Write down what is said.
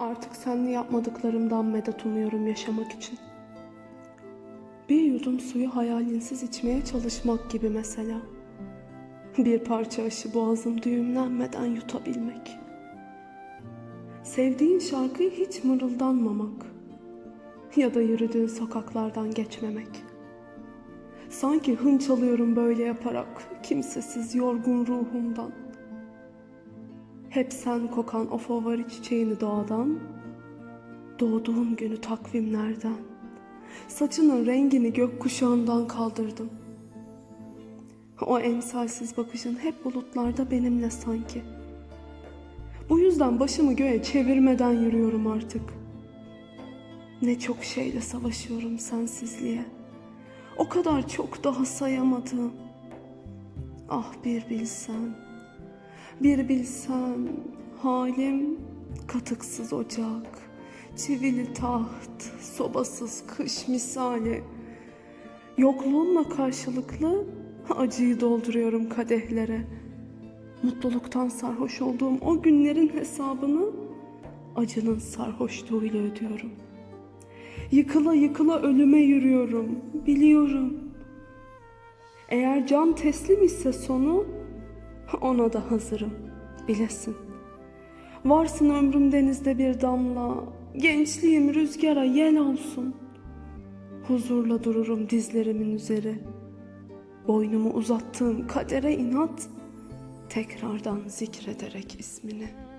Artık senli yapmadıklarımdan medet umuyorum yaşamak için. Bir yudum suyu hayalinsiz içmeye çalışmak gibi mesela. Bir parça aşı boğazım düğümlenmeden yutabilmek. Sevdiğin şarkıyı hiç mırıldanmamak. Ya da yürüdüğün sokaklardan geçmemek. Sanki hınç alıyorum böyle yaparak kimsesiz yorgun ruhumdan. Hep sen kokan o favori çiçeğini doğadan, doğduğun günü takvimlerden, saçının rengini gökkuşağından kaldırdım. O emsalsiz bakışın hep bulutlarda benimle sanki. Bu yüzden başımı göğe çevirmeden yürüyorum artık. Ne çok şeyle savaşıyorum sensizliğe. O kadar çok daha sayamadım. Ah bir bilsen, bir bilsen halim katıksız ocak, çivili taht, sobasız kış misali. Yokluğumla karşılıklı acıyı dolduruyorum kadehlere. Mutluluktan sarhoş olduğum o günlerin hesabını acının sarhoşluğuyla ödüyorum. Yıkıla yıkıla ölüme yürüyorum, biliyorum. Eğer can teslim ise sonu, ona da hazırım, bilesin. Varsın ömrüm denizde bir damla, gençliğim rüzgara yel olsun. Huzurla dururum dizlerimin üzeri. Boynumu uzattığım kadere inat, tekrardan zikrederek ismini.''